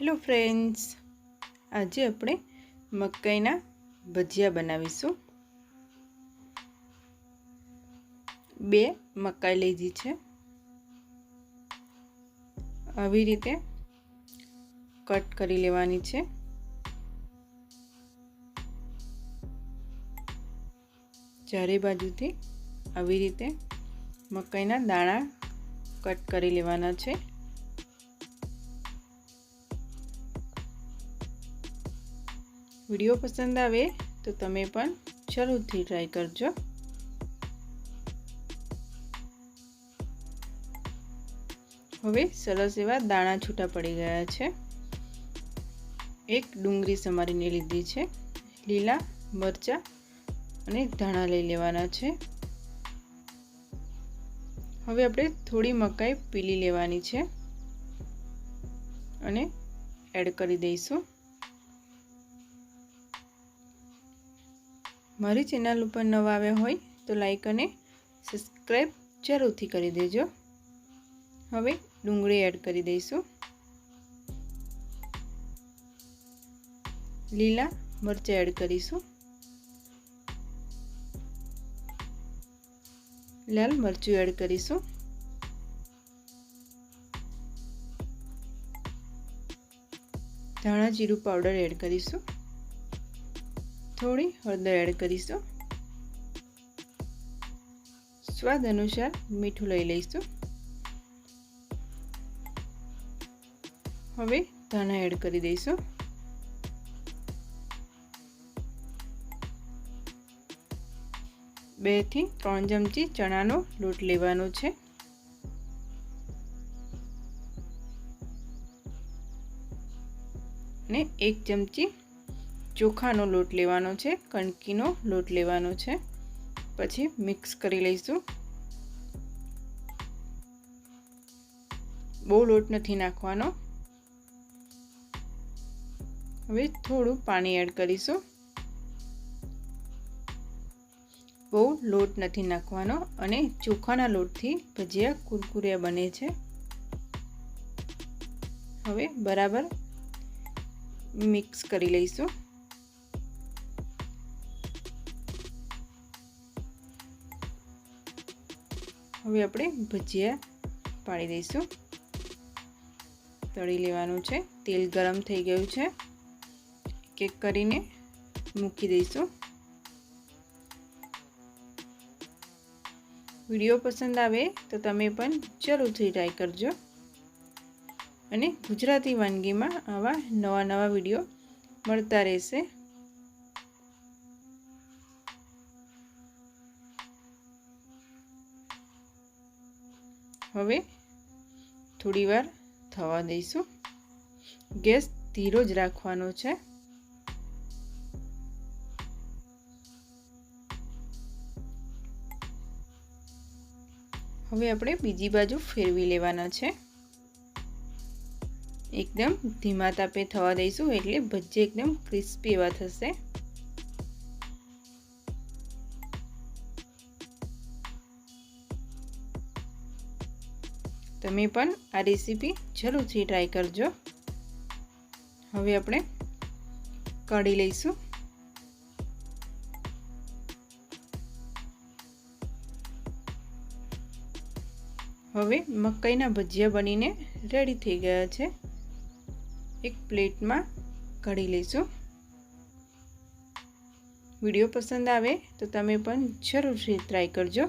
Hello friends આજે આપણે મકાઈના ભજીયા બનાવીશું. બે મકાઈ લીધી છે. આવી રીતે કટ કરી લેવાની છે. ચારે બાજુથી આવી રીતે મકાઈના દાણા કટ કરી લેવાના છે. વીડિયો પસંદ આવે તો તમે પણ જરૂરથી ટ્રાય કરજો. હવે સરસ એવા દાણા છૂટા પડી ગયા છે. એક ડુંગળી સમારીને લીધી છે. લીલા મરચાં અને ધાણા લઈ લેવાના છે. હવે આપણે થોડી મકાઈ પીલી લેવાની છે. અને એડ કરી દઈશું. મારી ચેનલ ઉપર નવા આવ્યા હોય તો લાઈક અને સબસ્ક્રાઈબ જરૂરથી કરી દેજો. હવે ડુંગળી એડ કરી દઈશું. લીલા મરચાં એડ કરીશું. લાલ મરચું એડ કરીશું. ધાણા જીરું પાવડર એડ કરીશું. થોડી હળદર એડ કરીશું. સ્વાદ અનુસાર મીઠું લઈ લઈશું. હવે ધાણા એડ કરી દઈશું. બેથી ત્રણ ચમચી ચણાનો લોટ લેવાનો છે. અને એક ચમચી ચોખાનો લોટ લેવાનો છે, કણકીનો લોટ લેવાનો છે. પછી મિક્સ કરી લઈશું. બહુ લોટ નથી નાખવાનો. હવે થોડું પાણી એડ કરીશું. બહુ લોટ નથી નાખવાનો અને ચોખાના લોટથી ભજીયા કુરકુરિયા બને છે. હવે બરાબર મિક્સ કરી લઈશું. હવે આપણે ભજીયા પાડી દઈશું. તળી લેવાનું છે. તેલ ગરમ થઈ ગયું છે. કેક કરીને મૂકી દઈશું. વીડિયો પસંદ આવે તો તમે પણ જરૂરથી ટ્રાય કરજો. અને ગુજરાતી વાનગીમાં આવા નવા નવા વીડિયો મળતા રહેશે. હવે થોડી વાર થવા દઈશું. ગેસ ધીરો જ રાખવાનો છે. હવે આપણે બીજી બાજુ ફેરવી લેવાના છે. એકદમ ધીમા તાપે થવા દઈશું એટલે ભજીયા એકદમ ક્રિસ્પી એવા થશે. તમે પણ આ રેસીપી જરૂરથી ટ્રાય કરજો. હવે આપણે કાઢી લઈશું. હવે મકાઈના ભજીયા બનીને રેડી થઈ ગયા છે. એક પ્લેટમાં કાઢી લઈશું. વીડિયો પસંદ આવે તો તમે પણ જરૂરથી ટ્રાય કરજો.